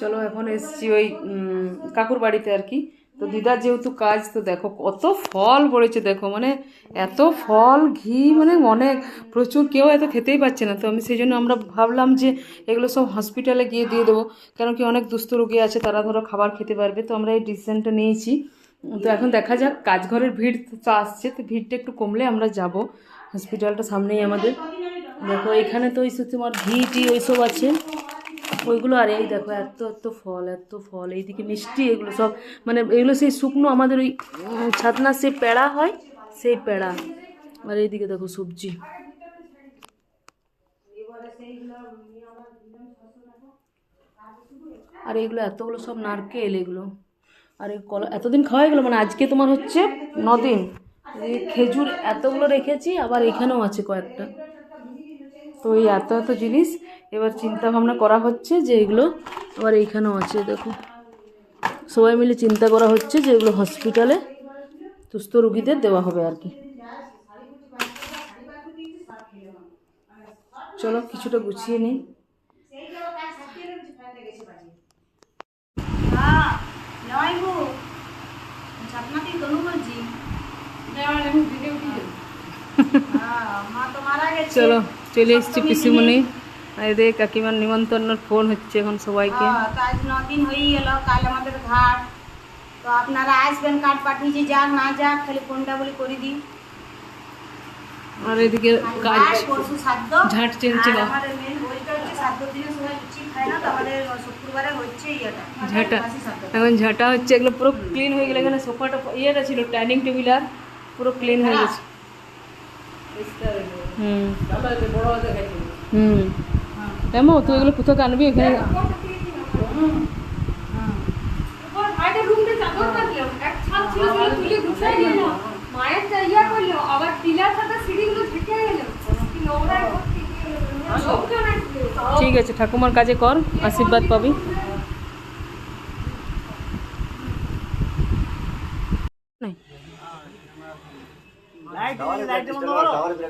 চলো, এখন এসছি ওই কাকুর বাড়িতে আর কি। তো দিদার যেহেতু কাজ, তো দেখো কত ফল পড়েছে, দেখো মানে এত ফল, ঘি মানে অনেক, প্রচুর, কেউ এত খেতেই পাচ্ছে না। তো আমি সেই জন্য আমরা ভাবলাম যে এগুলো সব হসপিটালে গিয়ে দিয়ে দেবো। কেন কি অনেক দুস্থ রোগী আছে, তারা ধরো খাবার খেতে পারবে। তো আমরা এই ডিসিশনটা নিয়েছি। তো এখন দেখা যাক, কাজঘরের ভিড় তো আসছে, তো ভিড়টা একটু কমলে আমরা যাব। হসপিটালটা সামনেই আমাদের। দেখো, এখানে তো ওই তোমার ঘি টি ওইসব আছে। ওইগুলো আর এই দেখো এত এত ফল এত ফল এইদিকে মিষ্টি এগুলো সব মানে এগুলো সেই শুকনো আমাদের ওই উম, ছাতনার সেই পেড়া হয় সেই পেড়া। আর এইদিকে দেখো সবজি। আর এইগুলো এতগুলো সব নারকেল এগুলো। আর এই কলা এতদিন খাওয়া গেলো মানে আজকে তোমার হচ্ছে নদিন। এই খেজুর এতগুলো রেখেছি আবার এখানেও আছে কয়েকটা। তো এই এত এত জিনিস এবার চিন্তা ভাবনা করা হচ্ছে যে এগুলো আবার এইখানেও আছে দেখো। সবাই মিলে চিন্তা করা হচ্ছে যে এগুলো হসপিটালে সুস্থ রুগীদের দেওয়া হবে আর কি। চলো কিছুটা গুছিয়ে নিই। হ্যাঁ হ্যাঁ চলো চলে এসছি পিসিমণি। আর এদের কাকিমার নিমন্ত্রণের ফোন হচ্ছে এখন সবাইকে। হ্যাঁ, তো আজ নদিন হয়ে গেল কাল আমাদের ঘাট। তো আপনারা আসবেন কার্ড পাঠিয়েছি যাক না যাক খালি ফোনটা বলি করে দিই। আর এদিকে কাজ আর পরশু সাধ্য ঝাঁট চেনছে আর আমাদের মেন বইটা হচ্ছে সাধ্য দিনের সময় লুচি খায় না তো আমাদের শুক্রবারে হচ্ছে ইয়েটা ঝাঁটা। বাসি সাধ্য। এখন ঝাঁটা হচ্ছে এগুলো পুরো ক্লিন হয়ে গেলে এখানে সোফাটা ইয়েটা ছিল ডাইনিং টেবিল আর পুরো ক্লিন হয়ে। গেছে। হুম। হুম। এমন তুই এগুলো কোথাও আনবি? এখানে মায়ের যা করল আবার পিলার সাথে সিঁড়িগুলো ঢেকে গেল কি নোংরায় ভর্তি লোকজন আসবে ঠিক আছে ঠাকুমার কাজে কর আশীর্বাদ পাবি। নাই। জিও কি জিওর কোনো টাওয়ার নেই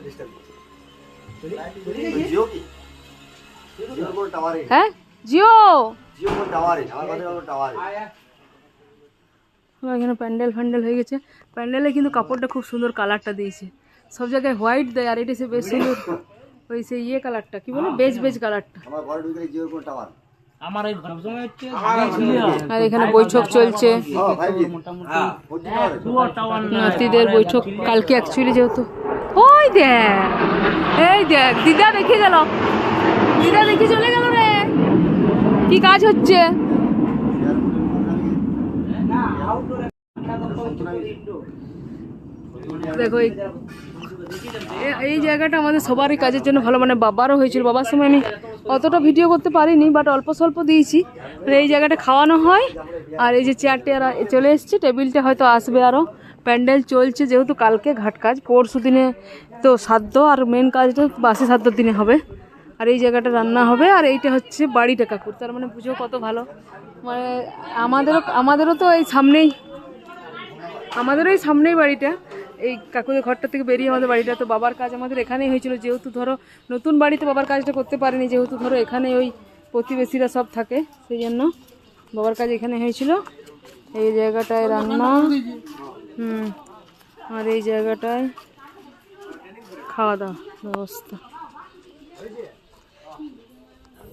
হ্যাঁ? জিও! এখানে প্যান্ডেল ফ্যান্ডেল হয়ে গেছে। প্যান্ডেলে কিন্তু কাপড়টা খুব সুন্দর কালারটা দিয়েছে। সব জায়গায় হোয়াইট দেয় আর এটা সে বেশ সুন্দর ওই সেই ইয়ে কালারটা কি বলে? বেজ বেজ কালারটা। আর এখানে বৈঠক চলছে। হ্যাঁ হ্যাঁ নাতিদের বৈঠক কালকে অ্যাকচুয়ালি যেহেতু। ওই দেখ এই দেখ দিদা দেখে গেল। দিদা দেখে চলে গেল রে। কি কাজ হচ্ছে? দেখো, এই জায়গাটা আমাদের সবারই কাজের জন্য ভালো মানে বাবারও হয়েছিল। বাবার সময় আমি অতটা ভিডিও করতে পারিনি বাট অল্প স্বল্প দিয়েছি। আর এই জায়গাটা খাওয়ানো হয়, আর এই যে চেয়ারটি আর চলে এসছে টেবিলটা হয়তো আসবে আরও প্যান্ডেল চলছে, যেহেতু কালকে ঘাট কাজ পরশু দিনে তো সাধ্য, আর মেন কাজটা বাসি সাধ্য দিনে হবে। আর এই জায়গাটা রান্না হবে, আর এইটা হচ্ছে বাড়িটা কাকুর। তার মানে পুজো কত ভালো। মানে আমাদেরও আমাদেরও তো এই সামনেই আমাদের এই সামনেই বাড়িটা। এই কাকুদের ঘরটা থেকে বেরিয়ে আমাদের বাড়িটা। তো বাবার কাজ আমাদের এখানেই হয়েছিল। যেহেতু ধরো নতুন বাড়িতে বাবার কাজটা করতে পারেনি, যেহেতু ধরো এখানে ওই প্রতিবেশীরা সব থাকে সেই জন্য বাবার কাজ এখানে হয়েছিল। এই জায়গাটায় রান্না, হুম, আর এই জায়গাটায় খাওয়া দাওয়া, ব্যবস্থা।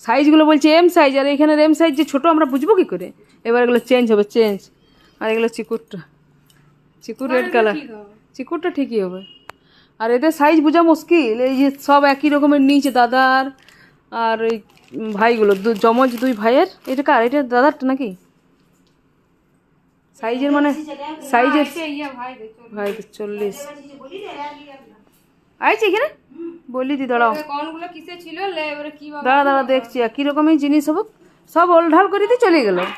সাইজগুলো বলছে এম সাইজ আর এখানে এম সাইজ যে ছোটো আমরা বুঝব কী করে? এবার এগুলো চেঞ্জ হবে চেঞ্জ আর এগুলো চিকুরটা। চিকুর রেড কালার চিকুরটা ঠিকই হবে। আর এদের সাইজ বোঝা মুশকিল। এই যে সব একই রকমের নিয়েছে দাদার আর ওই ভাইগুলো দু জমজ দুই ভাইয়ের। এটা কার? এটা দাদারটা নাকি? সাইজের মানে সাইজের ভাই চল্লিশ। আইছে এখানে? বলি দি দাঁড়াও। কোনগুলো কিসে ছিল? দাঁড়া দাঁড়া দেখছি আর রকমই জিনিস সব সব ওলঢাল করে দিয়ে চলে গেল।